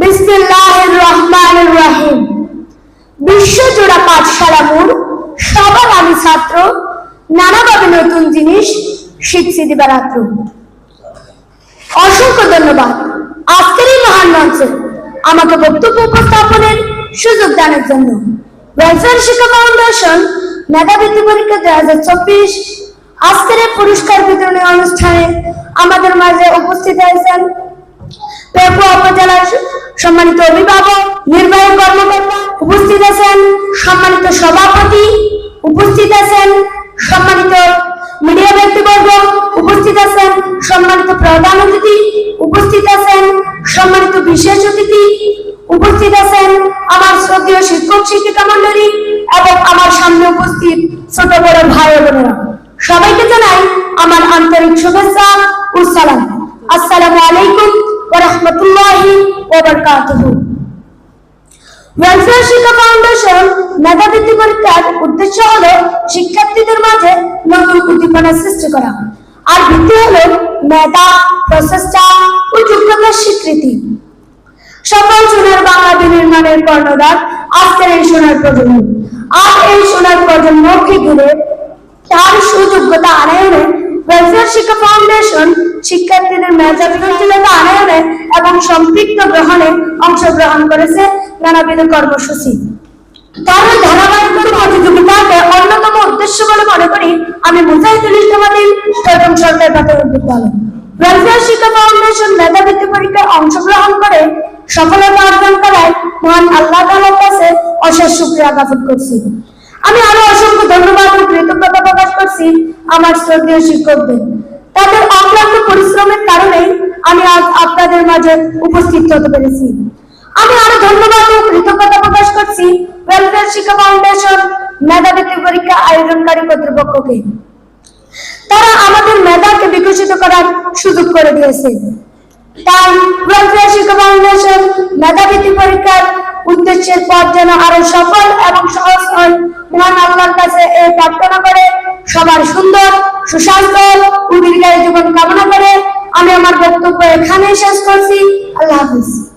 বিসমিল্লাহির রহমানির রহিম। বিশ্বজোড়া পাঠশালা মোড় সবার ছাত্র, নানাভাবে নতুন জিনিস, শিখছি দিবারাত্র অসংখ্য ধন্যবাদ। আজকের মহান মঞ্চে আমাকে বক্তব্য উপস্থাপনের সুযোগ দানের জন্য ওয়েলফেয়ার শিক্ষা ফাউন্ডেশন মেধাবৃত্তি পরীক্ষা দুই হাজার চব্বিশ আজকের এই পুরস্কার বিতরণী অনুষ্ঠানে আমাদের মাঝে উপস্থিত হয়েছেন। পেপুয়া উপজেলার সম্মানিত অভিভাবক, নির্বাহী কর্মকর্তা উপস্থিত আছেন, সম্মানিত সভাপতি উপস্থিত আছেন, সম্মানিত মিডিয়া ব্যক্তিবর্গ উপস্থিত আছেন, সম্মানিত প্রধান অতিথি উপস্থিত আছেন, সম্মানিত বিশেষ অতিথি উপস্থিত আছেন, আমার শ্রদ্ধেয় শিক্ষক শিক্ষিকা মন্ডলী এবং আমার সামনে উপস্থিত ছোট বড় ভাই বোনেরা। সবাইকে জানাই আমার আন্তরিক শুভেচ্ছা ও সালাম। আসসালামু আলাইকুম ওয়া রাহমাতুল্লাহি ওয়া বারাকাতুহু ওয়েলফেয়ার শিক্ষা ফাউন্ডেশন মেধাবৃত্তি পরীক্ষার উদ্দেশ্য হলো শিক্ষার্থীদের মাঝে নতুন উদ্দীপনা সৃষ্টি করা। আর ভিত্তি হলো মেধা, প্রচেষ্টা ও যোগ্যতার স্বীকৃতি। সকল সোনার বাংলা বিনির্মাণের কর্ণধার আজকের এই সোনার প্রজন্ম। আর এই সোনার প্রজন্মকে ঘিরে তার সুযোগ্যতা আনয়নে শিক্ষা ফাউন্ডেশন শিক্ষার্থীদের মেধা বিনশীলতা আনয়নে এবং সম্পৃক্ত গ্রহণে অংশগ্রহণ করেছে নানাবিধ কর্মসূচি। তার ধারাবাহিক প্রতিযোগিতাকে অন্যতম উদ্দেশ্য বলে মনে করি আমি মুজাহিদুল ইসলাম আলী প্রথম সরকার প্রাথমিক বিদ্যালয় ওয়েলফেয়ার শিক্ষা ফাউন্ডেশন মেধাবৃত্তি পরীক্ষায় অংশগ্রহণ করে সফলতা অর্জন করায় মহান আল্লাহ তাআলার কাছে অশেষ শুকরিয়া জ্ঞাপন করছি। আমি আরও অসংখ্য ধন্যবাদ ও কৃতজ্ঞতা প্রকাশ করছি আমার শ্রদ্ধেয় শিক্ষকদের। তাদের অক্লান্ত পরিশ্রমের কারণেই আমি আজ আপনাদের মাঝে উপস্থিত হতে পেরেছি। আমি আরও ধন্যবাদ ও কৃতজ্ঞতা প্রকাশ করছি ওয়েলফেয়ার শিক্ষা ফাউন্ডেশন মেধাবৃত্তি পরীক্ষা আয়োজনকারী কর্তৃপক্ষকে। তারা আমাদের মেধাকে বিকশিত করার সুযোগ করে দিয়েছে। তাই ওয়েলফেয়ার শিক্ষা ফাউন্ডেশন মেধাবৃত্তি পরীক্ষার উদ্দেশ্যের পথ যেন আরও সফল এবং সহজ হয়, মহান আল্লাহর কাছে এই প্রার্থনা করে সবার সুন্দর সুস্বাস্থ্য দীর্ঘায়ু জীবন কামনা করে আমি আমার বক্তব্য এখানেই শেষ করছি। আল্লাহ হাফিজ।